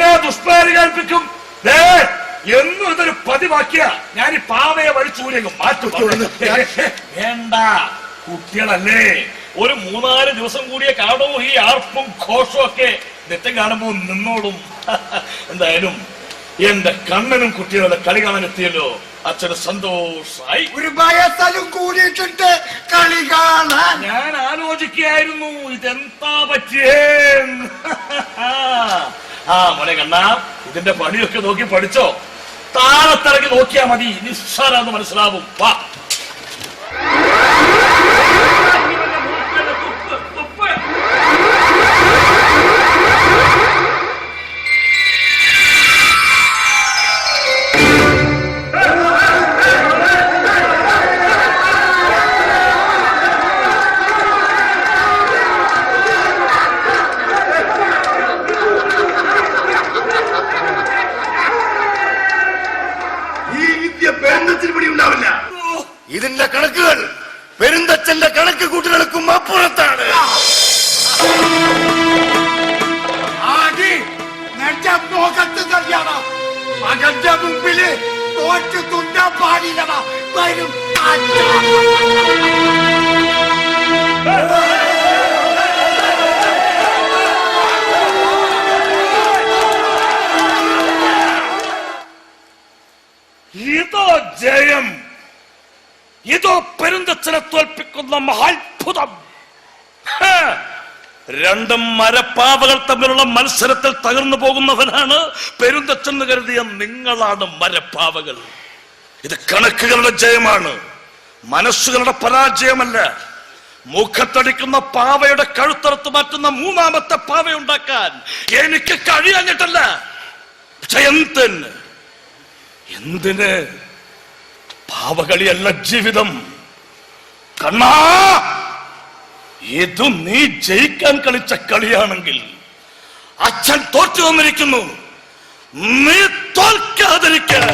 ദുഷ്ടനോ ദുഷ്പ്രേരി കൽപ്പിക്കും എന്നും ഇതൊരു പതിവാക്കിയ ഞാൻ ഈ പാവയെ വഴി ചൂര്യങ്ങും മാറ്റും വേണ്ട കുട്ടികളല്ലേ. ഒരു മൂന്നാൽ ദിവസം കൂടിയ കാടോ ഈ ആർപ്പും ഘോഷവും ഒക്കെ. നെറ്റം കാണുമ്പോ നിന്നോളും. എന്തായാലും എന്റെ കണ്ണനും കുട്ടികളുടെ കളി കാണാൻ എത്തിയല്ലോ. അച്ഛന് സന്തോഷായി. ഒരു ഭയത്തലും കൂടിയിട്ടുണ്ട്. കളി കാണാൻ. ഞാൻ ആലോചിക്കായിരുന്നു ഇതെന്താ പറ്റിയേ ആ മോനെ കണ്ണാ ഇതിന്റെ പണിയൊക്കെ നോക്കി പഠിച്ചോ. താഴത്തിറങ്ങി നോക്കിയാ മതി. നിസ്സാരാന്ന് മനസ്സിലാവും. വാ. ഇതിന്റെ കണക്കുകൾ പെരുന്തച്ഛന്റെ കണക്ക് കൂട്ടുകൾക്കും അപ്പുറത്താണ്. ആടി നിന്റെ മുഖത്ത് തന്നെയാണ്. മകന്റെ മുമ്പിൽ തോറ്റ് തുണ്ടാൻ പാടില്ലട. വരും അച്ഛാ. ഇതോ ജയം. ഇതോ പെരുന്തച്ഛനെ തോൽപ്പിക്കുന്ന മഹാത്ഭുതം! രണ്ടും മരപ്പാവകൾ തമ്മിലുള്ള മത്സരത്തിൽ തകർന്നു പോകുന്നവനാണ് പെരുന്തച്ഛൻ കരുതിയ നിങ്ങളാണ് മരപ്പാവകൾ. ഇത് കണക്കുകളുടെ ജയമാണ്. മനസ്സുകളുടെ പരാജയമല്ല. മുഖത്തടിക്കുന്ന പാവയുടെ കഴുത്തറുത്ത് മാറ്റുന്ന മൂന്നാമത്തെ പാവ ഉണ്ടാക്കാൻ എനിക്ക് കഴിയാഞ്ഞിട്ടല്ല. ജയന്തൻ എന്തിന്? പാവകളിയല്ല ജീവിതം. കണ്ണാ! ഇത് നീ ജയിക്കാൻ കളിച്ച കളിയാണെങ്കിൽ അച്ഛൻ തോറ്റു വന്നിരിക്കുന്നു നീ തോൽക്കാതിരിക്കാൻ